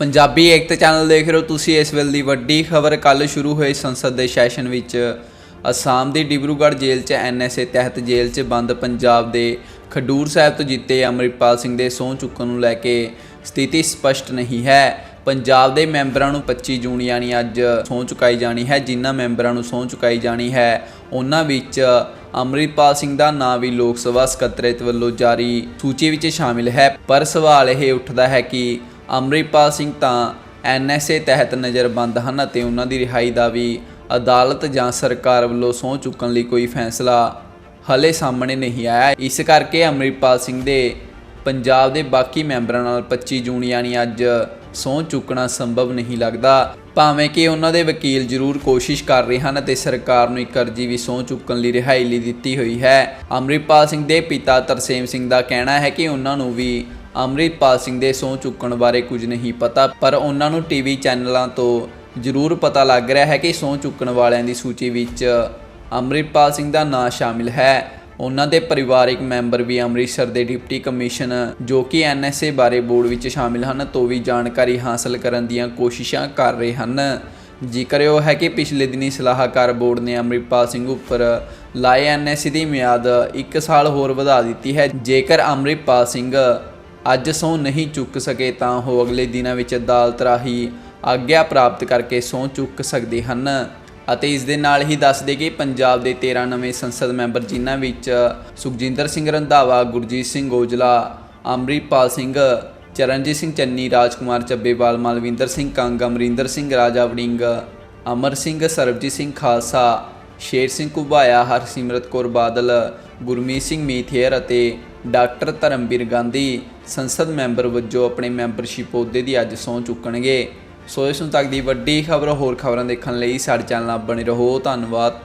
ਪੰਜਾਬੀ ਏਕਤਾ channel ਦੇਖ ਰਹੇ ਹੋ ਤੁਸੀਂ ਇਸ ਵੇਲੇ ਦੀ ਵੱਡੀ ਖਬਰ। ਕੱਲ ਸ਼ੁਰੂ ਹੋਏ ਸੰਸਦ ਦੇ ਸੈਸ਼ਨ ਵਿੱਚ ਅਸਾਮ ਦੀ ਡਿਬਰੂਗੜ੍ਹ ਜੇਲ੍ਹ 'ਚ ਐਨਐਸਏ ਤਹਿਤ ਜੇਲ੍ਹ 'ਚ ਬੰਦ ਪੰਜਾਬ ਦੇ ਖਡੂਰ ਸਾਹਿਬ ਤੋਂ ਜਿੱਤੇ ਅਮਰਿਤਪਾਲ ਸਿੰਘ ਦੇ ਸਹੁੰ ਚੁੱਕਣ ਨੂੰ ਲੈ ਕੇ ਸਥਿਤੀ ਸਪਸ਼ਟ ਨਹੀਂ ਹੈ। ਪੰਜਾਬ ਦੇ ਮੈਂਬਰਾਂ ਨੂੰ 25 ਜੂਨ ਯਾਨੀ ਅੱਜ ਸਹੁੰ ਚੁਕਾਈ ਜਾਣੀ ਹੈ, ਜਿਨ੍ਹਾਂ ਮੈਂਬਰਾਂ ਨੂੰ ਸਹੁੰ ਚੁਕਾਈ ਜਾਣੀ ਹੈ, ਉਹਨਾਂ ਵਿੱਚ ਅਮਰਿਤਪਾਲ ਸਿੰਘ ਦਾ ਨਾਂ ਵੀ ਲੋਕ ਸਭਾ ਸਕੱਤਰੇਤ ਵੱਲੋਂ ਜਾਰੀ ਸੂਚੀ ਵਿੱਚ ਸ਼ਾਮਿਲ ਹੈ। ਪਰ ਸਵਾਲ ਇਹ ਉੱਠਦਾ ਹੈ ਕਿ ਅਮਰਿਤਪਾਲ ਸਿੰਘ ਤਾਂ ਐਨਐਸਏ ਤਹਿਤ ਨਜ਼ਰਬੰਦ ਹਨ ਅਤੇ ਉਹਨਾਂ ਦੀ ਰਿਹਾਈ ਦਾ ਵੀ ਅਦਾਲਤ ਜਾਂ ਸਰਕਾਰ ਵੱਲੋਂ ਸਹੁੰ ਚੁੱਕਣ ਲਈ ਕੋਈ ਫੈਸਲਾ ਹਲੇ ਸਾਹਮਣੇ ਨਹੀਂ ਆਇਆ। ਇਸ ਕਰਕੇ ਅਮਰਿਤਪਾਲ ਸਿੰਘ ਦੇ ਪੰਜਾਬ ਦੇ ਬਾਕੀ ਮੈਂਬਰਾਂ ਨਾਲ 25 ਜੂਨ ਯਾਨੀ ਅੱਜ ਸਹੁੰ ਚੁੱਕਣਾ ਸੰਭਵ ਨਹੀਂ ਲੱਗਦਾ। ਭਾਵੇਂ ਕਿ ਉਹਨਾਂ ਦੇ ਵਕੀਲ ਜ਼ਰੂਰ ਕੋਸ਼ਿਸ਼ ਕਰ ਰਹੇ ਹਨ ਅਤੇ ਸਰਕਾਰ ਨੂੰ ਇੱਕ ਅਰਜ਼ੀ ਵੀ ਸਹੁੰ ਚੁੱਕਣ ਲਈ ਰਿਹਾਈ ਲਈ ਦਿੱਤੀ ਹੋਈ ਹੈ। ਅਮਰਿਤਪਾਲ ਸਿੰਘ ਦੇ ਪਿਤਾ ਤਰਸੇਮ ਸਿੰਘ ਦਾ ਕਹਿਣਾ ਹੈ ਕਿ ਉਹਨਾਂ ਨੂੰ ਵੀ ਅਮਰਿਤਪਾਲ ਸਿੰਘ ਦੇ ਸਹੁੰ ਚੁੱਕਣ ਬਾਰੇ ਕੁਝ ਨਹੀਂ ਪਤਾ, ਪਰ ਉਹਨਾਂ ਨੂੰ ਟੀਵੀ ਚੈਨਲਾਂ ਤੋਂ ਜ਼ਰੂਰ ਪਤਾ ਲੱਗ ਰਿਹਾ ਹੈ ਕਿ ਸਹੁੰ ਚੁੱਕਣ ਵਾਲਿਆਂ ਦੀ ਸੂਚੀ ਵਿੱਚ ਅਮਰਿਤਪਾਲ ਸਿੰਘ ਦਾ ਨਾਂ ਸ਼ਾਮਿਲ ਹੈ। ਉਹਨਾਂ ਦੇ ਪਰਿਵਾਰਿਕ ਮੈਂਬਰ ਵੀ ਅੰਮ੍ਰਿਤਸਰ ਦੇ ਡਿਪਟੀ ਕਮਿਸ਼ਨ ਜੋ ਕਿ ਐਨਐਸਏ ਬਾਰੇ ਬੋਰਡ ਵਿੱਚ ਸ਼ਾਮਿਲ ਹਨ, ਤੋਂ ਵੀ ਜਾਣਕਾਰੀ ਹਾਸਲ ਕਰਨ ਦੀਆਂ ਕੋਸ਼ਿਸ਼ਾਂ ਕਰ ਰਹੇ ਹਨ। ਜ਼ਿਕਰਯੋਗ ਹੈ ਕਿ ਪਿਛਲੇ ਦਿਨੀ ਸਲਾਹਕਾਰ ਬੋਰਡ ਨੇ ਅੰਮ੍ਰਿਤਪਾਲ ਸਿੰਘ ਉੱਪਰ ਲਾਏ ਐਨਐਸਏ ਦੀ ਮਿਆਦ 1 ਸਾਲ ਹੋਰ ਵਧਾ ਦਿੱਤੀ ਹੈ। ਜੇਕਰ ਅੰਮ੍ਰਿਤਪਾਲ ਸਿੰਘ ਅੱਜ ਸਹੁੰ ਨਹੀਂ ਚੁੱਕ ਸਕੇ ਤਾਂ ਉਹ ਅਗਲੇ ਦਿਨਾਂ ਵਿੱਚ ਅਦਾਲਤ ਰਾਹੀਂ ਆਗਿਆ ਪ੍ਰਾਪਤ ਕਰਕੇ ਸਹੁੰ ਚੁੱਕ ਸਕਦੇ ਹਨ ਅਤੇ ਇਸ ਦੇ ਨਾਲ ਹੀ ਦੱਸ ਦੇ ਕਿ ਪੰਜਾਬ ਦੇ 13 ਨਵੇਂ ਸੰਸਦ ਮੈਂਬਰ ਜਿਨ੍ਹਾਂ ਵਿੱਚ ਸੁਖਜਿੰਦਰ ਸਿੰਘ ਰੰਧਾਵਾ, ਗੁਰਜੀਤ ਸਿੰਘ ਔਜਲਾ, ਅੰਮ੍ਰਿਤਪਾਲ ਸਿੰਘ, ਚਰਨਜੀਤ ਸਿੰਘ ਚੰਨੀ, ਰਾਜਕੁਮਾਰ ਚੱਬੇਵਾਲ, ਮਲਵਿੰਦਰ ਸਿੰਘ ਕੰਗ, ਅਮਰਿੰਦਰ ਸਿੰਘ, ਰਾਜਾ ਵੜਿੰਗ, ਅਮਰ ਸਿੰਘ, ਸਰਬਜੀਤ ਸਿੰਘ ਖਾਲਸਾ, ਸ਼ੇਰ ਸਿੰਘ ਘੁਬਾਇਆ, ਹਰਸਿਮਰਤ ਕੌਰ ਬਾਦਲ ਗੁਰਮੀਤ ਸਿੰਘ ਮੀਥੇਰ ਅਤੇ ਡਾਕਟਰ ਧਰਮਵੀਰ ਗਾਂਧੀ ਸੰਸਦ ਮੈਂਬਰ ਵਜੋਂ ਆਪਣੇ ਮੈਂਬਰਸ਼ਿਪ ਅਹੁਦੇ ਦੀ ਅੱਜ ਸਹੁੰ ਚੁੱਕਣਗੇ। ਸੋ ਇਸ ਨੂੰ ਤੱਕ ਦੀ ਵੱਡੀ ਖਬਰ, ਹੋਰ ਖਬਰਾਂ ਦੇਖਣ ਲਈ ਸਾਡੇ ਚੈਨਲ ਨਾਲ ਬਣੇ ਰਹੋ। ਧੰਨਵਾਦ।